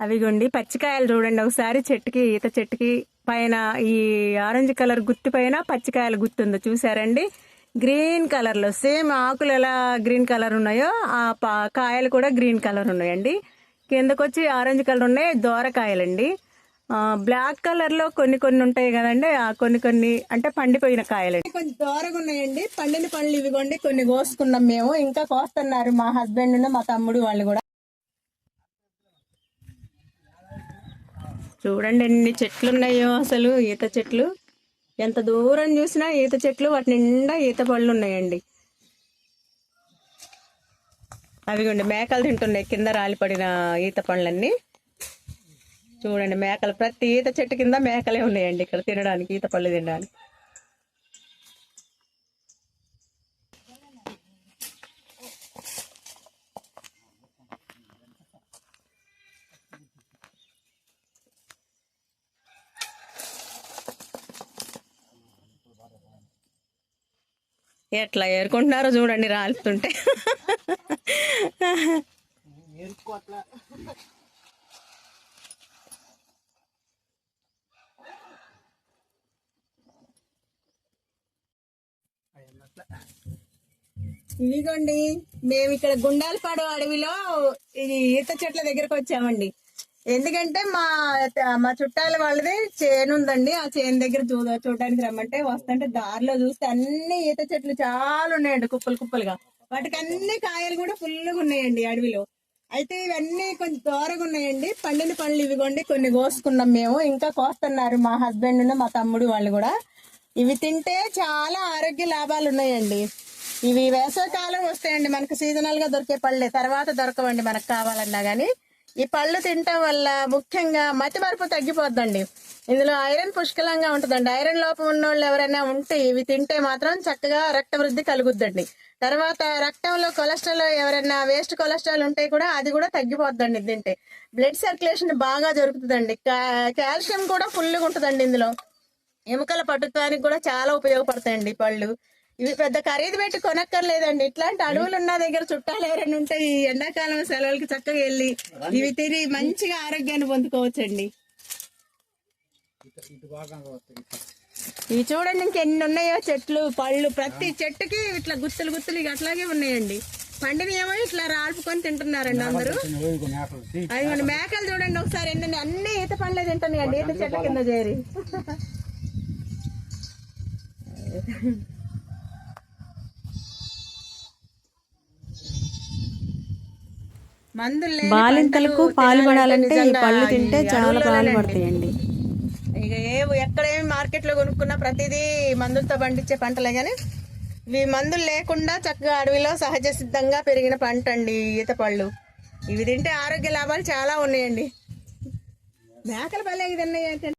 అవిగోండి పచ్చికాయలు చూడండి ఒకసారి. చెట్టుకి ఈత చెట్టుకి పైన ఈ ఆరెంజ్ కలర్ గుత్తి పైన పచ్చికాయల గుత్తి ఉందో చూసారండి గ్రీన్ కలర్లో సేమ్ ఆకులు ఎలా గ్రీన్ కలర్ ఉన్నాయో ఆ పా- కాయలు కూడా గ్రీన్ కలర్ ఉన్నాయండి. కిందకొచ్చి ఆరెంజ్ కలర్ ఉన్నాయి దోరకాయలండి. ఆ, బ్లాక్ కలర్లో కొన్ని కొన్ని ఉంటాయి కదండి ఆ కొన్ని కొన్ని అంటే పండిపోయిన కాయలండి. కొంచెం దోరగా ఉన్నాయండి పండిన పండ్లు ఇవిగోండి కొన్ని కోసుకున్నాం మేము. ఇంకా కోస్తున్నారు మా హస్బెండ్ మా తమ్ముడు వాళ్ళు కూడా. చూడండి ఎన్ని చెట్లు ఉన్నాయో అసలు ఈత చెట్లు. ఎంత దూరం చూసినా ఈత చెట్లు వాటి నిండా ఈత పళ్ళు ఉన్నాయండి. అవిగోండి మేకలు తింటున్నాయి. కింద రాలిపడిన ఈత పండ్లన్నీ. చూడండి మేకలు ప్రతి ఈత చెట్టు కింద మేకలే ఉన్నాయండి ఇక్కడ తినడానికి ఈత పళ్ళు తినడానికి. ఎట్లా ఏరుకుంటున్నారో చూడండి రాలుతుంటే. ఇదిగోండి మేము ఇక్కడ గుండాలపాడు అడవిలో ఈ ఈత చెట్ల దగ్గరకు వచ్చామండి. ఎందుకంటే మా మా చుట్టాల వాళ్ళది చేను ఉందండి. ఆ చేను దగ్గర చూ చూడడానికి రమ్మంటే వస్తుంటే దారిలో చూస్తే అన్ని ఈత చెట్లు చాలా ఉన్నాయండి కుప్పలు కుప్పలుగా. వాటికి అన్ని కాయలు కూడా ఫుల్గా ఉన్నాయండి అడవిలో. అయితే ఇవన్నీ కొంచెం దూరంగా ఉన్నాయండి. పండిన పండ్లు ఇవిగోండి కొన్ని కోసుకున్నాం మేము. ఇంకా కోస్తున్నారు మా హస్బెండ్ మా తమ్ముడు వాళ్ళు కూడా. ఇవి తింటే చాలా ఆరోగ్య లాభాలు ఉన్నాయండి. ఇవి వేసవికాలం వస్తాయండి మనకు. సీజనల్గా దొరికే పళ్ళే. తర్వాత దొరకవండి మనకు కావాలన్నా కానీ ఈ పళ్ళు తినటం వల్ల ముఖ్యంగా మతిమరుపు తగ్గిపోద్దండి. ఇందులో ఐరన్ పుష్కలంగా ఉంటుందండి. ఐరన్ లోపం ఉన్న వాళ్ళు ఎవరైనా ఉంటే ఇవి తింటే మాత్రం చక్కగా రక్త వృద్ధి కలుగుద్దండి. తర్వాత రక్తంలో కొలెస్ట్రాల్ ఎవరైనా వేస్ట్ కొలెస్ట్రాల్ ఉంటే కూడా అది కూడా తగ్గిపోద్దండి తింటే. బ్లడ్ సర్క్యులేషన్ బాగా జరుగుతుందండి. కాల్షియం కూడా ఫుల్గా ఉంటుందండి ఇందులో. ఎముకల పట్టుత్వానికి కూడా చాలా ఉపయోగపడతాయండి పళ్ళు. ఇవి పెద్ద ఖరీదు పెట్టి కొనక్కర్లేదండి. ఇట్లాంటి అడవులు ఉన్న దగ్గర చుట్టాలు ఎవరైనా ఉంటే ఈ ఎండాకాలం సెలవులకి చక్కగా వెళ్ళి ఇవి తిరిగి మంచిగా ఆరోగ్యాన్ని పొందుకోవచ్చండి. ఇవి చూడండి ఇంకెన్ని ఉన్నాయో చెట్లు పళ్ళు. ప్రతి చెట్టుకి ఇట్లా గుత్తులు గుత్తులు ఇక అట్లాగే ఉన్నాయండి. పండిన ఏమో ఇట్లా రాల్పుకొని తింటున్నారండి అందరూ. అది మన మేకలు చూడండి ఒకసారి ఎన్ని అన్ని ఈత పండ్లే తింటున్నాయండి. ఈత చెట్ల కింద చేరి మందులు లేని బాలింతలకు పాలు పడాలంటే ఈ పళ్ళు తింటే చాలా పాలు. పడతాయండి. ఇక ఏ ఎక్కడేమి మార్కెట్లో కొనుక్కున్నా ప్రతిదీ మందులతో పండించే పంటలే కానీ ఇవి మందులు లేకుండా చక్కగా అడవిలో సహజ సిద్ధంగా పెరిగిన పంట అండి ఈత పళ్ళు. ఇవి తింటే ఆరోగ్య లాభాలు చాలా ఉన్నాయండి. మేకల పల్లె తిన్నాయి